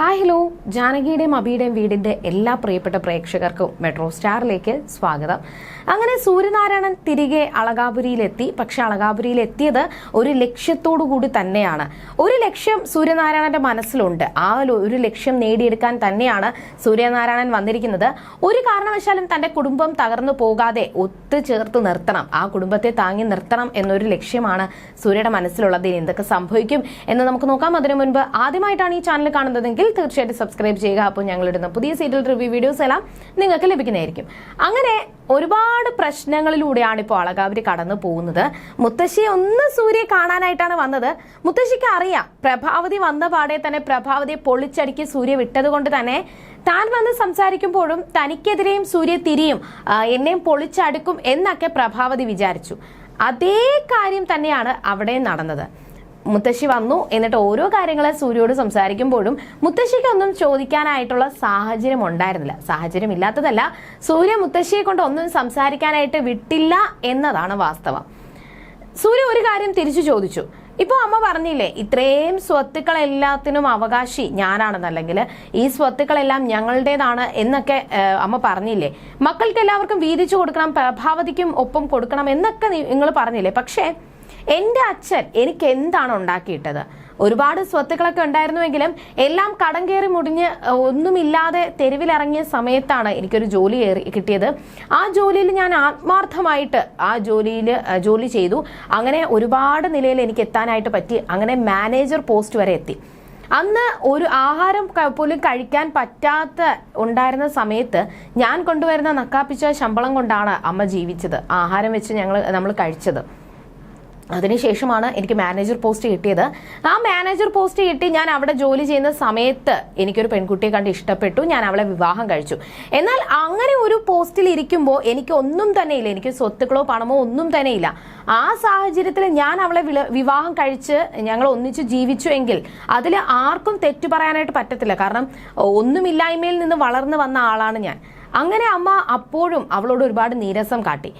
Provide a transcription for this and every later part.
Hi hello. ജാനകിയുടെയും അബിയുടെയും വീടിന്റെ എല്ലാ പ്രിയപ്പെട്ട പ്രേക്ഷകർക്കും മെട്രോ സ്റ്റാറിലേക്ക് സ്വാഗതം. അങ്ങനെ സൂര്യനാരായണൻ തിരികെ അളകാപുരിയിലെത്തി. പക്ഷെ അളകാപുരിയിൽ എത്തിയത് ഒരു ലക്ഷ്യത്തോടു കൂടി തന്നെയാണ്. ഒരു ലക്ഷ്യം സൂര്യനാരായണന്റെ മനസ്സിലുണ്ട്. ആ ഒരു- ലക്ഷ്യം നേടിയെടുക്കാൻ തന്നെയാണ് സൂര്യനാരായണൻ വന്നിരിക്കുന്നത്. ഒരു കാരണവശാലും തന്റെ കുടുംബം തകർന്നു പോകാതെ ഒത്തുചേർത്ത് നിർത്തണം. ആ കുടുംബത്തെ താങ്ങി നിർത്തണം എന്നൊരു ലക്ഷ്യമാണ് സൂര്യയുടെ മനസ്സിലുള്ളത്. എന്തൊക്കെ സംഭവിക്കും എന്ന് നമുക്ക് നോക്കാം. അതിനു മുൻപ് ആദ്യമായിട്ടാണ് ഈ ചാനൽ കാണുന്നതെങ്കിൽ തീർച്ചയായിട്ടും സബ്സ്ക്രൈബ് ചെയ്യുക. അപ്പോൾ ഞങ്ങളിടുന്ന പുതിയ സീരിയൽ റിവ്യൂ വീഡിയോസ് എല്ലാം നിങ്ങൾക്ക് ലഭിക്കുന്നതായിരിക്കും. അങ്ങനെ ഒരുപാട് പ്രശ്നങ്ങളിലൂടെയാണ് ഇപ്പോൾ അളകാവരി കടന്നു പോകുന്നത്. മുത്തശ്ശിയെ ഒന്ന് സൂര്യ കാണാനായിട്ടാണ് വന്നത്. മുത്തശ്ശിക്ക് അറിയാം പ്രഭാവതി വന്ന പാടെ തന്നെ പ്രഭാവതിയെ പൊളിച്ചടിക്ക് സൂര്യ വിട്ടതുകൊണ്ട് തന്നെ താൻ വന്ന് സംസാരിക്കുമ്പോഴും തനിക്കെതിരെയും സൂര്യ തിരിയും എന്നെയും പൊളിച്ചടുക്കും എന്നൊക്കെ പ്രഭാവതി വിചാരിച്ചു. അതേ കാര്യം തന്നെയാണ് അവിടെ നടന്നത്. മുത്തശ്ശി വന്നു എന്നിട്ട് ഓരോ കാര്യങ്ങളെ സൂര്യയോട് സംസാരിക്കുമ്പോഴും മുത്തശ്ശിക്ക് ഒന്നും ചോദിക്കാനായിട്ടുള്ള സാഹചര്യം ഉണ്ടായിരുന്നില്ല. സാഹചര്യം ഇല്ലാത്തതല്ല. സൂര്യ മുത്തശ്ശിയെ കൊണ്ട് ഒന്നും സംസാരിക്കാനായിട്ട് വിട്ടില്ല എന്നതാണ് വാസ്തവം. സൂര്യ ഒരു കാര്യം തിരിച്ചു ചോദിച്ചു. ഇപ്പൊ അമ്മ പറഞ്ഞില്ലേ ഇത്രയും സ്വത്തുക്കൾ എല്ലാത്തിനും അവകാശി ഞാനാണെന്നല്ലെങ്കിൽ ഈ സ്വത്തുക്കളെല്ലാം ഞങ്ങളുടേതാണ് എന്നൊക്കെ അമ്മ പറഞ്ഞില്ലേ? മക്കൾക്ക് എല്ലാവർക്കും വീതിച്ചു കൊടുക്കണം പ്രഭാവതിക്കും ഒപ്പം കൊടുക്കണം എന്നൊക്കെ നിങ്ങൾ പറഞ്ഞില്ലേ? പക്ഷേ എന്റെ അച്ഛൻ എനിക്ക് എന്താണ് ഉണ്ടാക്കിയിട്ടത്? ഒരുപാട് സ്വത്തുക്കളൊക്കെ ഉണ്ടായിരുന്നുവെങ്കിലും എല്ലാം കടം കയറി മുടിഞ്ഞ് ഒന്നുമില്ലാതെ തെരുവിലിറങ്ങിയ സമയത്താണ് എനിക്കൊരു ജോലി കിട്ടിയത്. ആ ജോലിയിൽ ഞാൻ ആത്മാർത്ഥമായിട്ട് ആ ജോലിയിൽ ജോലി ചെയ്തു. അങ്ങനെ ഒരുപാട് നിലയിൽ എനിക്ക് എത്താനായിട്ട് പറ്റി. അങ്ങനെ മാനേജർ പോസ്റ്റ് വരെ എത്തി. അന്ന് ഒരു ആഹാരം പോലും കഴിക്കാൻ പറ്റാത്ത ഉണ്ടായിരുന്ന സമയത്ത് ഞാൻ കൊണ്ടുവരുന്ന നക്കാപ്പിച്ച ശമ്പളം കൊണ്ടാണ് അമ്മ ജീവിച്ചത്. ആഹാരം വെച്ച് ഞങ്ങൾ നമ്മൾ കഴിച്ചത്. അതിനുശേഷമാണ് എനിക്ക് മാനേജർ പോസ്റ്റ് കിട്ടിയത്. ആ മാനേജർ പോസ്റ്റ് കിട്ടി ഞാൻ അവിടെ ജോലി ചെയ്യുന്ന സമയത്ത് എനിക്കൊരു പെൺകുട്ടിയെ കണ്ട് ഇഷ്ടപ്പെട്ടു ഞാൻ അവളെ വിവാഹം കഴിച്ചു. എന്നാൽ അങ്ങനെ ഒരു പോസ്റ്റിൽ ഇരിക്കുമ്പോൾ എനിക്ക് ഒന്നും തന്നെ ഇല്ല എനിക്ക് സ്വത്തുക്കളോ പണമോ ഒന്നും തന്നെ ഇല്ല. ആ സാഹചര്യത്തിൽ ഞാൻ അവളെ വിവാഹം കഴിച്ച് ഞങ്ങൾ ഒന്നിച്ച് ജീവിച്ചു എങ്കിൽ അതിൽ ആർക്കും തെറ്റു പറയാനായിട്ട് പറ്റത്തില്ല. കാരണം ഒന്നുമില്ലായ്മയിൽ നിന്ന് വളർന്നു വന്ന ആളാണ് ഞാൻ. അങ്ങനെ അമ്മ അപ്പോഴും അവളോട് ഒരുപാട് നീരസം കാട്ടി.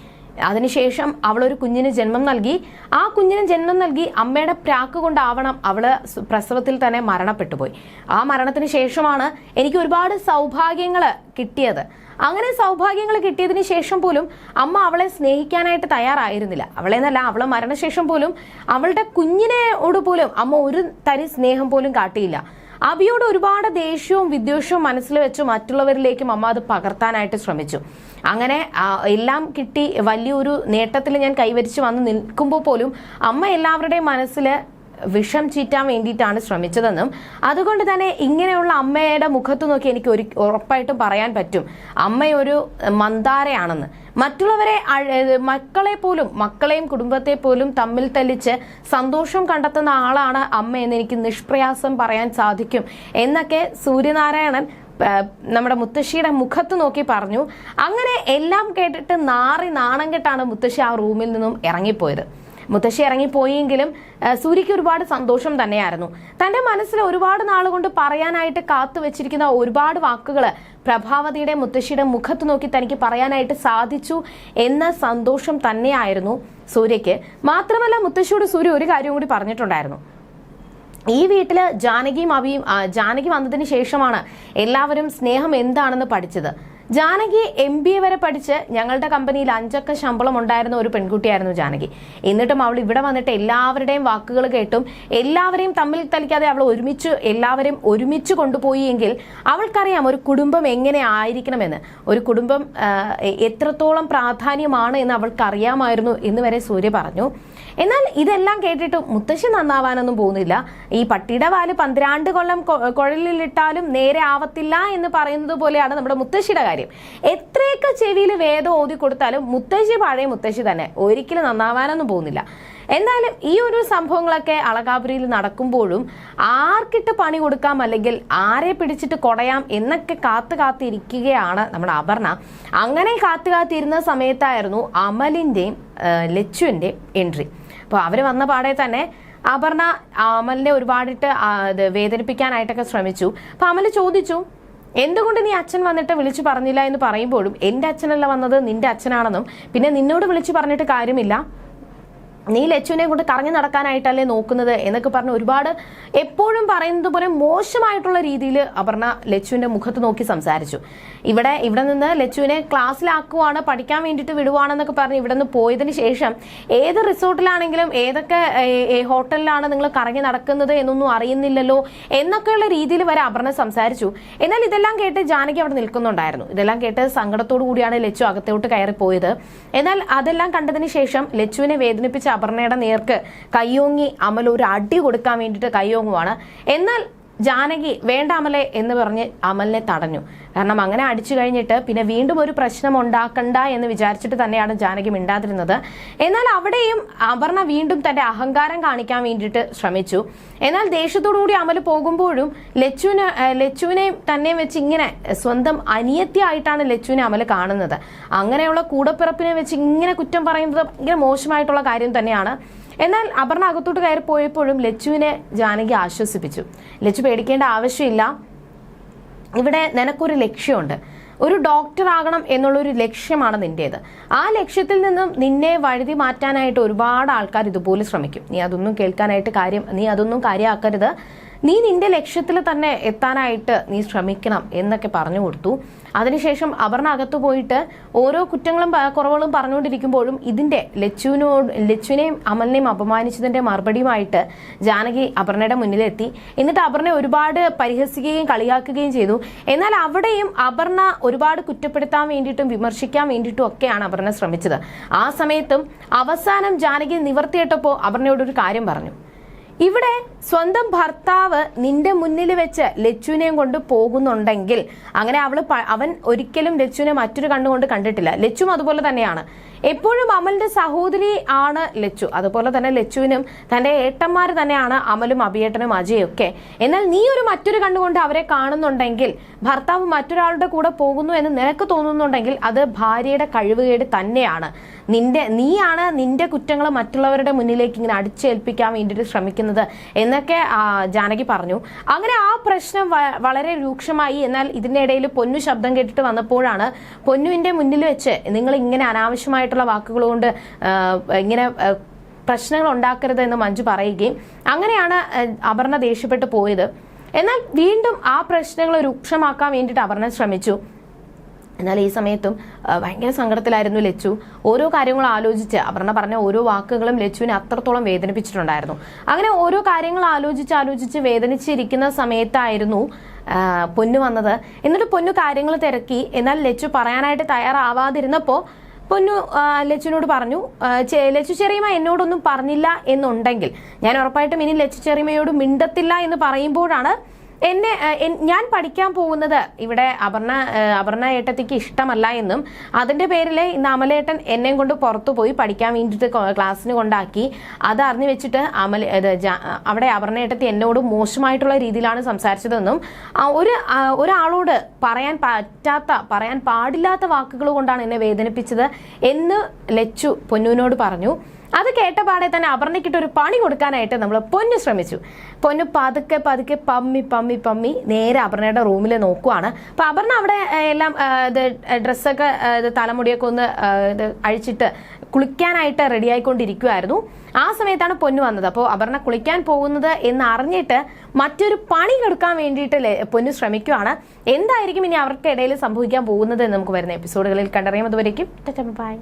അതിനുശേഷം അവളൊരു കുഞ്ഞിന് ജന്മം നൽകി. ആ കുഞ്ഞിന് ജന്മം നൽകി അമ്മയുടെ പ്രാക്ക് കൊണ്ടാവണം അവൾ പ്രസവത്തിൽ തന്നെ മരണപ്പെട്ടു പോയി ആ മരണത്തിന് ശേഷമാണ് എനിക്ക് ഒരുപാട് സൗഭാഗ്യങ്ങൾ കിട്ടിയത്. അങ്ങനെ സൗഭാഗ്യങ്ങൾ കിട്ടിയതിന് ശേഷം പോലും അമ്മ അവളെ സ്നേഹിക്കാനായിട്ട് തയ്യാറായിരുന്നില്ല. അവളെ എന്നല്ല അവളെ മരണശേഷം പോലും അവളുടെ കുഞ്ഞിനോട് പോലും അമ്മ ഒരു തരി സ്നേഹം പോലും കാട്ടിയില്ല. അബിയോട് ഒരുപാട് ദേഷ്യവും വിദ്വേഷവും മനസ്സിൽ വെച്ച് മറ്റുള്ളവരിലേക്കും അമ്മ അത് പകർത്താനായിട്ട് ശ്രമിച്ചു. അങ്ങനെ എല്ലാം കിട്ടി വലിയൊരു നേട്ടത്തിൽ ഞാൻ കൈവരിച്ചു വന്ന് നിൽക്കുമ്പോൾ പോലും അമ്മ എല്ലാവരുടെയും മനസ്സിൽ വിഷം ചീറ്റാൻ വേണ്ടിയിട്ടാണ് ശ്രമിച്ചതെന്നും അതുകൊണ്ട് തന്നെ ഇങ്ങനെയുള്ള അമ്മയുടെ മുഖത്ത് നോക്കി എനിക്ക് ഒരു ഉറപ്പായിട്ടും പറയാൻ പറ്റും. അമ്മയൊരു മന്ദാരയാണെന്ന്. മറ്റുള്ളവരെ മക്കളെ പോലും മക്കളെയും കുടുംബത്തെ പോലും തമ്മിൽ തല്ലിച്ച് സന്തോഷം കണ്ടെത്തുന്ന ആളാണ് അമ്മ എന്ന് എനിക്ക് നിഷ്പ്രയാസം പറയാൻ സാധിക്കും. എന്നൊക്കെ സൂര്യനാരായണൻ നമ്മുടെ മുത്തശ്ശിയുടെ മുഖത്ത് നോക്കി പറഞ്ഞു. അങ്ങനെ എല്ലാം കേട്ടിട്ട് നാറി നാണം കെട്ടാണ് മുത്തശ്ശി ആ റൂമിൽ നിന്നും ഇറങ്ങിപ്പോയത്. മുത്തശ്ശി ഇറങ്ങിപ്പോയെങ്കിലും സൂര്യയ്ക്ക് ഒരുപാട് സന്തോഷം തന്നെയായിരുന്നു. തന്റെ മനസ്സിൽ ഒരുപാട് നാളുകൊണ്ട് പറയാനായിട്ട് കാത്തു വെച്ചിരിക്കുന്ന ഒരുപാട് വാക്കുകൾ പ്രഭാവതിയുടെ മുത്തശ്ശിയുടെ മുഖത്ത് നോക്കി തനിക്ക് പറയാനായിട്ട് സാധിച്ചു എന്ന സന്തോഷം തന്നെയായിരുന്നു സൂര്യയ്ക്ക്. മാത്രമല്ല മുത്തശ്ശിയോട് സൂര്യ ഒരു കാര്യം കൂടി പറഞ്ഞിട്ടുണ്ടായിരുന്നു. ഈ വീട്ടിൽ ജാനകിയും അവിയും ജാനകി വന്നതിന് ശേഷമാണ് എല്ലാവരും സ്നേഹം എന്താണെന്ന് പഠിച്ചത്. ജാനകി എം ബി എ വരെ പഠിച്ച് ഞങ്ങളുടെ കമ്പനിയിൽ അഞ്ചക്ക ശമ്പളം ഉണ്ടായിരുന്ന ഒരു പെൺകുട്ടിയായിരുന്നു ജാനകി. എന്നിട്ടും അവൾ ഇവിടെ വന്നിട്ട് എല്ലാവരുടെയും വാക്കുകൾ കേട്ടും എല്ലാവരെയും തമ്മിൽ തലിക്കാതെ അവൾ ഒരുമിച്ച് എല്ലാവരെയും ഒരുമിച്ച് കൊണ്ടുപോയി എങ്കിൽ അവൾക്കറിയാം ഒരു കുടുംബം എങ്ങനെ ആയിരിക്കണമെന്ന്. ഒരു കുടുംബം എത്രത്തോളം പ്രാധാന്യമാണ് എന്ന് അവൾക്കറിയാമായിരുന്നു എന്ന് വരെ സൂര്യ പറഞ്ഞു. എന്നാൽ ഇതെല്ലാം കേട്ടിട്ട് മുത്തശ്ശി നന്നാവാനൊന്നും പോകുന്നില്ല. ഈ പട്ടിയുടെ വാൽ പന്ത്രണ്ട് കൊല്ലം കുഴലിലിട്ടാലും നേരെ ആവത്തില്ല എന്ന് പറയുന്നത് പോലെയാണ് നമ്മുടെ മുത്തശ്ശിയുടെ കാര്യം. എത്രയൊക്കെ ചെവിയിൽ വേദം ഓതി കൊടുത്താലും മുത്തശ്ശി പഴയ മുത്തശ്ശി തന്നെ. ഒരിക്കലും നന്നാവാനൊന്നും പോകുന്നില്ല. എന്തായാലും ഈ ഒരു സംഭവങ്ങളൊക്കെ അളകാപുരിയിൽ നടക്കുമ്പോഴും ആർക്കിട്ട് പണി കൊടുക്കാം അല്ലെങ്കിൽ ആരെ പിടിച്ചിട്ട് കൊടയാം എന്നൊക്കെ കാത്തു കാത്തിരിക്കുകയാണ് നമ്മുടെ അപർണ. അങ്ങനെ കാത്തു കാത്തിരുന്ന സമയത്തായിരുന്നു അമലിന്റെയും ലച്ചുവിന്റെയും എൻട്രി. അപ്പോൾ അവർ വന്ന പാടെ തന്നെ അപർണ അമലിനെ ഒരുപാടിട്ട് വേദനിപ്പിക്കാനായിട്ടൊക്കെ ശ്രമിച്ചു. അപ്പം അമൽ ചോദിച്ചു എന്തുകൊണ്ട് നീ അച്ഛൻ വന്നിട്ട് വിളിച്ചു പറഞ്ഞില്ല എന്ന് പറയുമ്പോഴും എന്റെ അച്ഛനല്ല വന്നത് നിന്റെ അച്ഛനാണെന്നും പിന്നെ നിന്നോട് വിളിച്ചു പറഞ്ഞിട്ട് കാര്യമില്ല? നീ ലച്ചുവിനെ കൊണ്ട് കറങ്ങി നടക്കാനായിട്ടല്ലേ നോക്കുന്നത് എന്നൊക്കെ പറഞ്ഞ് ഒരുപാട് എപ്പോഴും പറയുന്നത് പോലെ മോശമായിട്ടുള്ള രീതിയിൽ അപർണ ലച്ചുവിന്റെ മുഖത്ത് നോക്കി സംസാരിച്ചു. ഇവിടെ ഇവിടെ നിന്ന് ലച്ചുവിനെ ക്ലാസ്സിലാക്കുവാണ് പഠിക്കാൻ വേണ്ടിയിട്ട് വിടുവാണെന്നൊക്കെ പറഞ്ഞ് ഇവിടെ നിന്ന് പോയതിന് ശേഷം ഏത് റിസോർട്ടിലാണെങ്കിലും ഏതൊക്കെ ഹോട്ടലിലാണ് നിങ്ങൾ കറങ്ങി നടക്കുന്നത് എന്നൊന്നും അറിയുന്നില്ലല്ലോ എന്നൊക്കെയുള്ള രീതിയിൽ വരെ അപർണ സംസാരിച്ചു. എന്നാൽ ഇതെല്ലാം കേട്ട് ജാനകി അവിടെ നിൽക്കുന്നുണ്ടായിരുന്നു. ഇതെല്ലാം കേട്ട് സങ്കടത്തോടു കൂടിയാണ് ലച്ചു അകത്തോട്ട് കയറി പോയത് എന്നാൽ അതെല്ലാം കണ്ടതിന് ശേഷം ലച്ചുവിനെ വേദനിപ്പിച്ച അപർണയുടെ നേർക്ക് കയ്യോങ്ങി അമൽ ഒരു അടി കൊടുക്കാൻ വേണ്ടിയിട്ട് കയ്യോങ്ങുവാണ്. എന്നാൽ ജാനകി വേണ്ട അമലെ എന്ന് പറഞ്ഞ് അമലിനെ തടഞ്ഞു. കാരണം അങ്ങനെ അടിച്ചു കഴിഞ്ഞിട്ട് പിന്നെ വീണ്ടും ഒരു പ്രശ്നം ഉണ്ടാക്കണ്ട എന്ന് വിചാരിച്ചിട്ട് തന്നെയാണ് ജാനകി മിണ്ടാതിരുന്നത്. എന്നാൽ അവിടെയും അപർണ വീണ്ടും തന്റെ അഹങ്കാരം കാണിക്കാൻ വേണ്ടിയിട്ട് ശ്രമിച്ചു. എന്നാൽ ദേഷ്യത്തോടുകൂടി അമൽ പോകുമ്പോഴും ലച്ചുവിന് ലച്ചുവിനെയും ലച്ചുവിനെ തന്നെ വെച്ച് ഇങ്ങനെ സ്വന്തം അനിയത്തിയായിട്ടാണ് ലച്ചുവിനെ അമൽ കാണുന്നത്. അങ്ങനെയുള്ള കൂടപ്പിറപ്പിനെ വെച്ച് ഇങ്ങനെ കുറ്റം പറയുന്നത് ഭയങ്കര മോശമായിട്ടുള്ള കാര്യം തന്നെയാണ്. എന്നാൽ അപർണ അകത്തോട്ട് കയറി പോയപ്പോഴും ലച്ചുവിനെ ജാനകി ആശ്വസിപ്പിച്ചു. ലച്ചു പേടിക്കേണ്ട ആവശ്യമില്ല. ഇവിടെ നിനക്കൊരു ലക്ഷ്യമുണ്ട്. ഒരു ഡോക്ടർ ആകണം എന്നുള്ളൊരു ലക്ഷ്യമാണ് നിന്റേത് ആ ലക്ഷ്യത്തിൽ നിന്നും നിന്നെ വഴുതി മാറ്റാനായിട്ട് ഒരുപാട് ആൾക്കാർ ഇതുപോലെ ശ്രമിക്കും. നീ അതൊന്നും കേൾക്കാനായിട്ട് കാര്യം നീ അതൊന്നും കാര്യമാക്കരുത്. നീ നിന്റെ ലക്ഷ്യത്തിൽ തന്നെ എത്താനായിട്ട് നീ ശ്രമിക്കണം എന്നൊക്കെ പറഞ്ഞു കൊടുത്തു. അതിനുശേഷം അപർണ പോയിട്ട് ഓരോ കുറ്റങ്ങളും കുറവുകളും പറഞ്ഞുകൊണ്ടിരിക്കുമ്പോഴും ഇതിന്റെ ലച്ചുവിനോട് ലച്ചുവിനെയും അമലിനെയും അപമാനിച്ചതിന്റെ മറുപടിയുമായിട്ട് ജാനകി അപർണയുടെ മുന്നിലെത്തി. എന്നിട്ട് അപർണയെ ഒരുപാട് പരിഹസിക്കുകയും കളിയാക്കുകയും ചെയ്തു. എന്നാൽ അവിടെയും അപർണ ഒരുപാട് കുറ്റപ്പെടുത്താൻ വേണ്ടിയിട്ടും വിമർശിക്കാൻ വേണ്ടിയിട്ടും ഒക്കെയാണ് അപർണ ശ്രമിച്ചത്. ആ സമയത്തും അവസാനം ജാനകി നിവർത്തിയിട്ടപ്പോൾ അപർണയോട് ഒരു കാര്യം പറഞ്ഞു. ഇവിടെ സ്വന്തം ഭർത്താവ് നിന്റെ മുന്നിൽ വെച്ച് ലച്ചുവിനെയും കൊണ്ട് പോകുന്നുണ്ടെങ്കിൽ അങ്ങനെ അവൾ അവൻ ഒരിക്കലും ലച്ചുവിനെ മറ്റൊരു കണ്ണുകൊണ്ട് കണ്ടിട്ടില്ല. ലച്ചും അതുപോലെ തന്നെയാണ്. എപ്പോഴും അമലിന്റെ സഹോദരി ആണ് ലച്ചു. അതുപോലെ തന്നെ ലച്ചുവിനും തന്റെ ഏട്ടന്മാർ തന്നെയാണ് അമലും അഭിയേട്ടനും അജയും ഒക്കെ. എന്നാൽ നീ ഒരു മറ്റൊരു കണ്ണുകൊണ്ട് അവരെ കാണുന്നുണ്ടെങ്കിൽ ഭർത്താവ് മറ്റൊരാളുടെ കൂടെ പോകുന്നു എന്ന് നിനക്ക് തോന്നുന്നുണ്ടെങ്കിൽ അത് ഭാര്യയുടെ കഴിവുകേട് തന്നെയാണ്. നിന്റെ നീയാണ് നിന്റെ കുറ്റങ്ങൾ മറ്റുള്ളവരുടെ മുന്നിലേക്ക് ഇങ്ങനെ അടിച്ചേൽപ്പിക്കാൻ വേണ്ടിയിട്ട് ശ്രമിക്കുന്നത് എന്നൊക്കെ ജാനകി പറഞ്ഞു. അങ്ങനെ ആ പ്രശ്നം വളരെ രൂക്ഷമായി. എന്നാൽ ഇതിനിടയിൽ പൊന്നു ശബ്ദം കേട്ടിട്ട് വന്നപ്പോഴാണ് പൊന്നുവിന്റെ മുന്നിൽ വെച്ച് നിങ്ങൾ ഇങ്ങനെ അനാവശ്യമായിട്ടുള്ള വാക്കുകൾ കൊണ്ട് ഇങ്ങനെ പ്രശ്നങ്ങൾ ഉണ്ടാക്കരുത് എന്ന് മഞ്ജു പറയുകയും അങ്ങനെയാണ് അപർണ ദേഷ്യപ്പെട്ട് പോയത്. എന്നാൽ വീണ്ടും ആ പ്രശ്നങ്ങൾ രൂക്ഷമാക്കാൻ വേണ്ടിയിട്ട് അപർണ ശ്രമിച്ചു. എന്നാൽ ഈ സമയത്തും ഭയങ്കര സങ്കടത്തിലായിരുന്നു ലച്ചു. ഓരോ കാര്യങ്ങളും ആലോചിച്ച് അപർണ പറഞ്ഞ ഓരോ വാക്കുകളും ലച്ചുവിനെ അത്രത്തോളം വേദനിപ്പിച്ചിട്ടുണ്ടായിരുന്നു. അങ്ങനെ ഓരോ കാര്യങ്ങൾ ആലോചിച്ച് ആലോചിച്ച് വേദനിച്ചിരിക്കുന്ന സമയത്തായിരുന്നു പൊന്നു വന്നത്. എന്നിട്ട് പൊന്നു കാര്യങ്ങൾ തിരക്കി. എന്നാൽ ലച്ചു പറയാനായിട്ട് തയ്യാറാവാതിരുന്നപ്പോൾ പൊന്നു ലച്ചുനോട് പറഞ്ഞു ലച്ചു ചെറിയമ്മ എന്നോടൊന്നും പറഞ്ഞില്ല എന്നുണ്ടെങ്കിൽ. ഞാൻ ഉറപ്പായിട്ടും ഇനി ലച്ചു ചെറിയമ്മയോട് മിണ്ടത്തില്ല എന്ന് പറയുമ്പോഴാണ് എന്നെ ഞാൻ പഠിക്കാൻ പോകുന്നത് ഇവിടെ അപർണ അപർണ ഏട്ടത്തിക്ക് ഇഷ്ടമല്ല എന്നും അതിന്റെ പേരിൽ ഇന്ന് അമലേട്ടൻ എന്നെയും കൊണ്ട് പുറത്തു പോയി പഠിക്കാൻ വേണ്ടിയിട്ട് ക്ലാസ്സിന് കൊണ്ടാക്കി. അത് അറിഞ്ഞു വെച്ചിട്ട് അമല അവിടെ അപർണ ഏട്ടത്തി എന്നോട് മോശമായിട്ടുള്ള രീതിയിലാണ് സംസാരിച്ചതെന്നും ഒരു ഒരാളോട് പറയാൻ പറ്റാത്ത പറയാൻ പാടില്ലാത്ത വാക്കുകൾ കൊണ്ടാണ് എന്നെ വേദനിപ്പിച്ചത് എന്ന് ലച്ചു പൊന്നുവിനോട് പറഞ്ഞു. അത് കേട്ട പാടെ തന്നെ അപർണയ്ക്കിട്ട് ഒരു പണി കൊടുക്കാനായിട്ട് നമ്മൾ പൊന്നു ശ്രമിച്ചു. പൊന്നു പതുക്കെ പതുക്കെ പമ്മി പമ്മി പമ്മി നേരെ അപർണയുടെ റൂമിൽ നോക്കുവാണ്. അപ്പൊ അപർണ അവിടെ എല്ലാം ഇത് ഡ്രസ്സൊക്കെ ഇത് തലമുടിയൊക്കെ ഒന്ന് ഇത് അഴിച്ചിട്ട് കുളിക്കാനായിട്ട് റെഡി ആയിക്കൊണ്ടിരിക്കുമായിരുന്നു ആ സമയത്താണ് പൊന്നു വന്നത്. അപ്പോൾ അപർണ കുളിക്കാൻ പോകുന്നത് എന്ന് അറിഞ്ഞിട്ട് മറ്റൊരു പണി കൊടുക്കാൻ വേണ്ടിയിട്ട് പൊന്നു ശ്രമിക്കുവാണ്. എന്തായിരിക്കും ഇനി അവർക്കിടയിൽ സംഭവിക്കാൻ പോകുന്നത് എന്ന് നമുക്ക് വരുന്ന എപ്പിസോഡുകളിൽ കണ്ടറിയാം. അതുവരേക്കും ബൈ.